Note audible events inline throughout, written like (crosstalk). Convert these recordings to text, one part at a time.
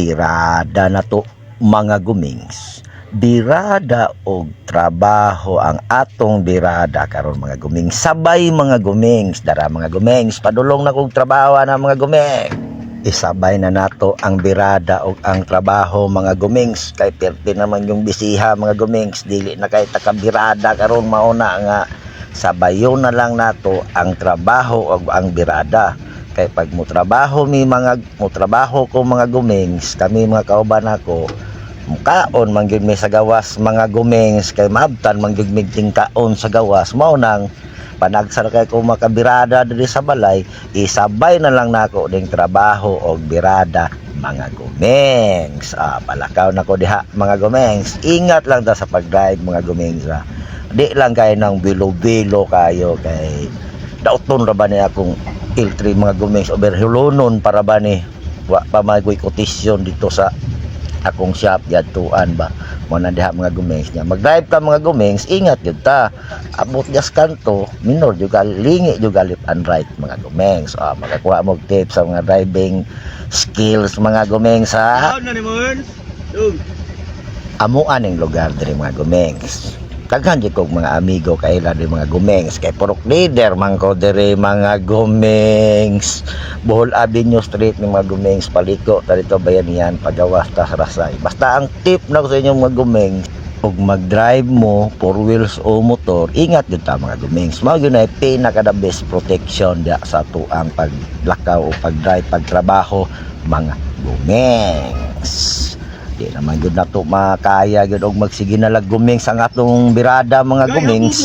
birada na to mga gumings. Birada og trabaho ang atong birada karon mga gumings. Sabay mga gumings. Dara mga gumings. Padulong na kog trabaho na mga gumings isabay na nato ang birada o ang trabaho mga gumings. Kay perti naman yung bisiha mga gumings. Dili na kay takabirada karon mauna nga. Sabayon na lang nato ang trabaho o ang birada kay pag mo trabaho mi mga mo trabaho ko mga gumings kami mga kauban ako mukaon man gyud mi sa gawas mga gumings kay maabtan man gyud mi kaon sa gawas. Mao nang panagsar kay ko makabirada diri sa balay isabay na lang nako ding trabaho og birada mga gumings ah palakaw nako diha mga gumings ingat lang ta sa pag-drive mga gumings ah. di lang kay nang bilo-bilo kayo kay dauton ra ba ni akong L3 mga gumings overhulunon para ba ni wa pa magoy kotisyon dito sa akong shop yadtuan ba? Mo na diha mga gumings niya. Mag-drive ka mga gumings ingat gyud ta. Abot gas kanto minor jud ka lingi jud ka left and right mga gumings ah makakuha mo tips sa mga driving skills mga gumings ha amo aning lugar diri mga gumings Daghan gyud mga amigo kay diri mga gumings kay purok leader man ko mga gumings Bohol Avenue Street ng mga gumings paliko. Dito bayanihan pagawas ta rasay basta ang tip na ko sa inyo mga gumings ug mag-drive mo four wheels o motor ingat gyud ta mga gumings mao gyud na pinaka the best protection dia sa tuang paglakaw o pag-drive pagtrabaho mga gumings di naman gyud nato makaya gyud og magsige na lag gumings ang atong birada mga gumings.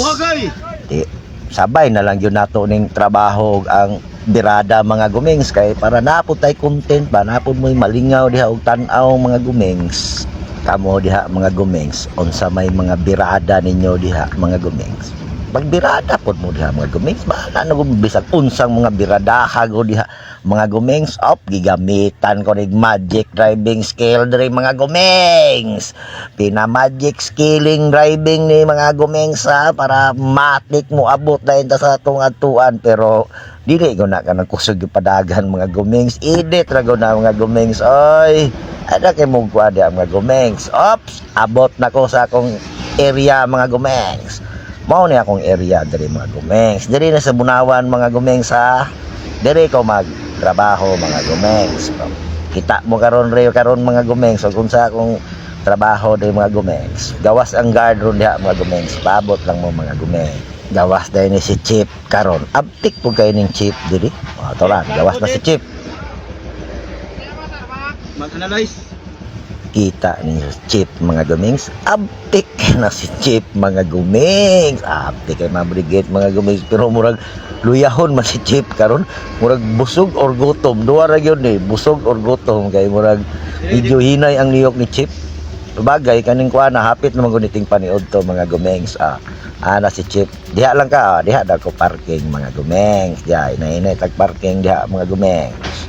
di sabay na lang yun nato ning trabaho ang birada mga gumings. Kay para napod tay content ba? Napod mo'y malingaw diha og tan-aw mga gumings. Kamo diha mga gumings. Unsa may mga birada ninyo diha mga gumings pagbirada pod mo diha mga gumings. Bahala na gud bisag unsang mga biradaha go diha. Mga gumings op gigamitan ko nig magic driving skill diri mga gumings. Pina magic skilling driving ni mga gumings ha para matik mo abot dahil ta sa atong atuan pero dili ko na ka nagkusog yung padagan mga gumings. Edit ra na mga gumings. Oy ada kay mo kuha mga gumings. Ops abot na ko sa akong area mga gumings mao ni akong area diri mga gumings diri na sa Bunawan mga gumings ha? Diri ko magtrabaho mga gumings kita mo karon re karon mga gumings so kung sa akong trabaho diri mga gumings gawas ang guard ron diha mga gumings paabot lang mo mga gumings gawas dahil ni si Chip karon. Abtik po kayo ning Chip diri. Oh, tolan gawas na si Chip. Mag-analyze. Kita ni Chip mga gumings. Abtik na si Chip mga gumings. Abtik kay mabrigate mga gumings. Pero murag luyahon man si Chip karon. Murag busog or gutom. Duwa ra gyud ni busog or gutom. Kay murag medyo hinay ang niyok ni Chip. Bagay kaning kuha na hapit naman guniting paniod to mga gumings. Ah ana si Chip. Diha lang ka ah. diha daw ko parking mga gumings. Diha inay tag parking diha mga gumings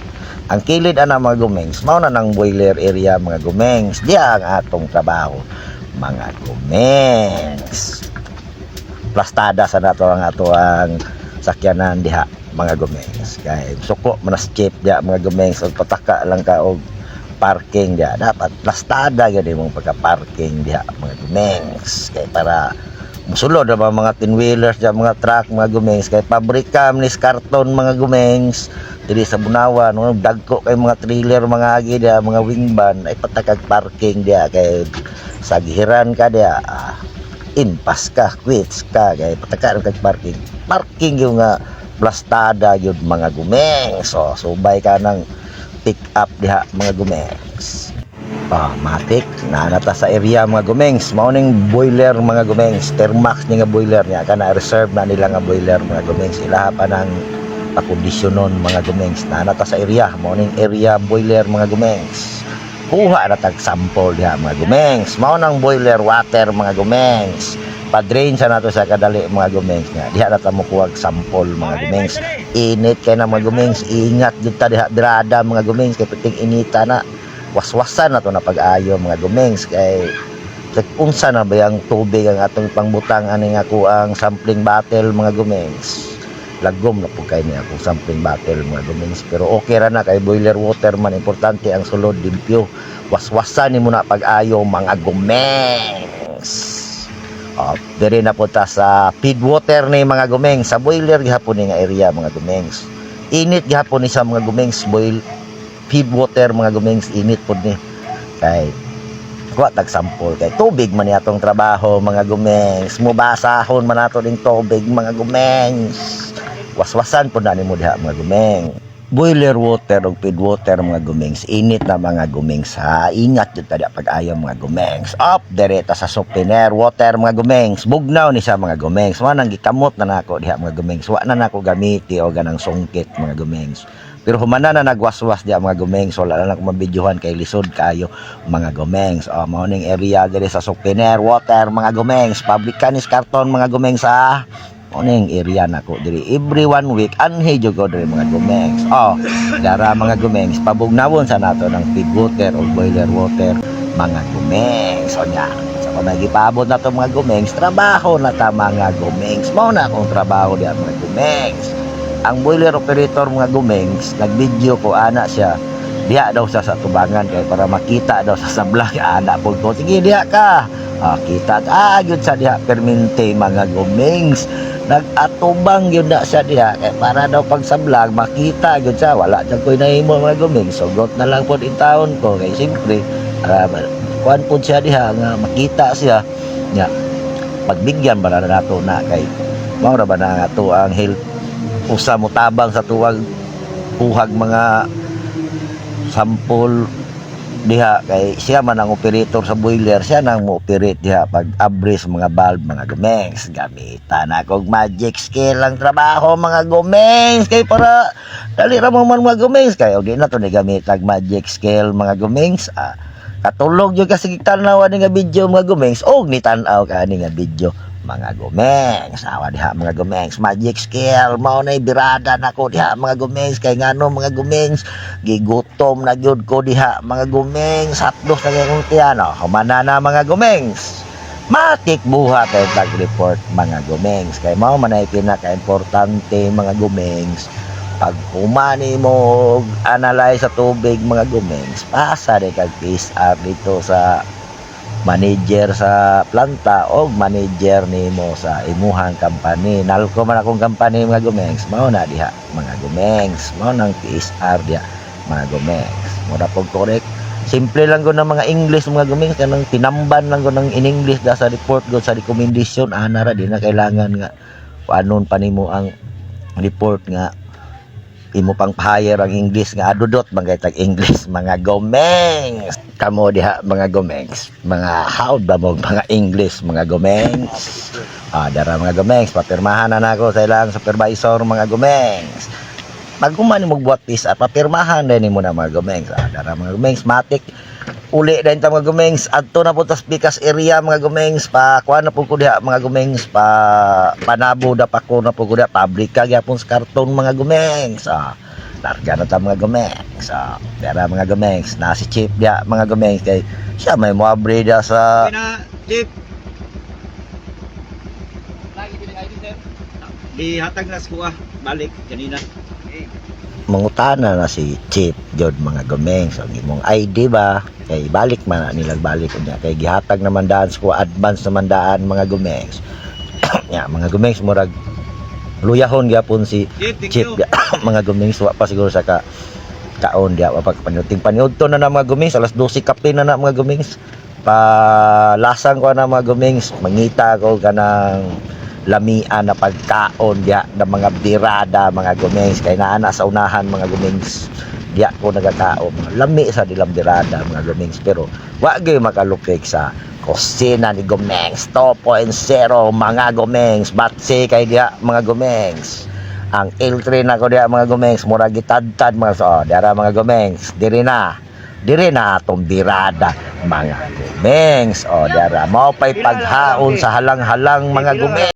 ang kilid ana mga gumings mao na nang boiler area mga gumings diha ang atong trabaho mga gumings plastada sa nato ang ato ang sakyanan diha mga gumings kay suko manas chip diha mga gumings ug pataka lang ka og parking diha. Dapat plastada gyud imong pagka-parking diha mga gumings kay para musulod ang mga tin wheelers diha mga truck mga gumings kay pabrika ni karton mga gumings diri sa Bunawan no? Dagko kay mga trailer mga agi diha mga wingban ay patakag parking diha kay sa gihiran ka diha ah, impas ka quits ka kay pataka kag parking. Parking yung nga blastada yun mga gumeng so subay ka ng pick up diha mga gumengs Ah, matik na nata sa area mga gumengs. Mao ning boiler mga gumengs. Thermax ni nga boiler niya. Kana reserve na nila nga boiler mga gumengs. Ilaha pa ng pakondisyonon mga gumengs. Na nata sa area. Mao ning area boiler mga gumengs. Kuha na tag sample diha mga gumengs. Mao nang boiler water mga gumengs. Pa-drain sa nato sa kadali mga gumengs nga diha na ta mo kuha og sample mga gumengs. init kay na mga gumengs. Ingat jud ta diha birada mga gumengs. Kay piting inita na waswasan na to na pag-ayo mga gumengs kay unsa na ba yung tubig ang atong pangbutang ani nga ko ang sampling bottle mga gumengs lagom na po kayo niya kung something battle mga gumings pero okay ra na kay boiler water man. Importante ang sulod limpyo. Waswasan ni mo na pag-ayo mga gumengs Oh, diri na po ta sa feed water ni mga gumengs sa boiler gihapon ni nga area mga gumengs init gihapon ni sa mga gumengs boil feed water mga gumengs init pod ni kay kuha tag sample kay tubig man atong trabaho mga gumengs mubasahon man ato ding tubig mga gumengs waswasan po na ni mo diha mga gumeng boiler water o feed water mga gumengs init na mga gumengs ha? Ingat jud tadi pag ayaw mga gumengs up direta sa supiner water mga gumengs bugnaw ni sa mga gumengs wa nang gikamot na nako diha mga gumengs wa na nako gamiti o ganang sungkit mga gumengs pero humana na nagwaswas diha mga gumengs wala na nako mabidyohan kay lisod kayo mga gumengs o mao ning area diri sa supiner water mga gumengs publicanis karton mga gumengs ha? O ning area nako diri. Every one week jud ko diri mga gumengs oh dara mga gumengs pabugnawon sa nato ng feed water o boiler water mga gumengs o sa so, may gipabot na to mga gumengs trabaho na ta mga gumengs mao na akong trabaho diha mga gumengs ang boiler operator mga gumengs nagvideo ko ana siya. Diha daw sa sa tubangan kay para makita daw sa sablang (laughs) ana pud ko sige diha ka. Ah, kita ah gyud sa diha permente mga gumengs. Nagatubang yun na siya diha kay para daw pag sa vlog makita gyud siya. Wala jud koy nahimo mga guming sugot na lang pod in taon ko. Kay siyempre uh, kuan siya diha nga makita siya. Nya pagbigyan ba na nato na kay mao ra ba na nga to ang health usa mo tabang sa tuwag puhag mga sampol diha. Kay siya man ang operator sa boiler siya nang mo operate diha pag abris mga valve mga gumengs gamitan ako. Magic skill ang trabaho mga gumengs kay para dali ra mo man mga gumengs kay og na to ni gamit ang magic skill mga gumengs ah, katulog jud kasi tanaw ni nga video mga gumengs og ni tan-aw ka ni nga video mga gumengs awa diha mga gumengs magic skill mao na birada nako diha mga gumengs kay ngano mga gumengs gigutom na gyud ko diha mga gumengs hapdos na kayong tiyano humana na mga gumengs matik buhat ay tag report mga gumengs kay mao man ay pinaka-importante mga gumengs pag humani mo analyze sa tubig mga gumengs pasa de kag PCR dito sa manager sa planta o manager nimo sa imuhang company nalko man akong company mga gumengs mao na diha mga gumengs mao nang PSR diha mga gumengs mura pog correct. Simple lang ko ng mga English mga gumengs kanang tinamban lang ko ng in English da sa report go sa recommendation. Ana ra di na kailangan nga anon pa nimo ang report nga imo pang hire ang English nga adudot mga tag English mga gomengs. Kamo diha mga gomengs. Mga how ba mo mga English mga gomengs? Ah dara mga gomengs papirmahan na nako sa ilang supervisor mga gomengs. Pag kumani mo buat pisa papirmahan din mo na mga gomengs. Ah dara mga gomengs matik uli din ta mga gumengs. Adto na po tas pikas area mga gumengs. Pa kuha na po ko diha mga gumengs. Pa panabo da pa ko na po ko diha. Pabrika gyapon sa karton mga gumengs. Ah larga na ta mga gumengs. Ah dara mga gumengs. Na si chief diha mga gumengs. Kay siya may moabre da sa Okay na, Chief. Dihatag na sa kuha. Balik, kanina. Mangutana na si Chief Jod mga gumeng so imong ID ba? Kay balik man nilag balik niya kay gihatag naman daan ko advance naman daan mga gumeng (coughs) ya mga gumeng murag luyahon gyapon si Chief, (coughs) mga gumeng wa pa siguro sa ka kaon dia wa pag panyuting panyudto na na mga gumeng alas 12 kape na na mga gumeng pa lasang ko na mga gumeng mangita ko kanang lamian na pagkaon diya ng mga birada mga gumengs kay naa na sa unahan mga gumengs diya ko nagakaon lami sa dilang birada mga gumengs pero wa gyud makalupik sa kusina ni gumengs 2.0 mga gumengs batse kay diya mga gumengs ang L3 na ko diya mga gumengs mura gitadtad mga so dara mga gumengs diri na. Diri na atong birada mga gumengs o dara mao pay paghaon sa halang-halang mga gumengs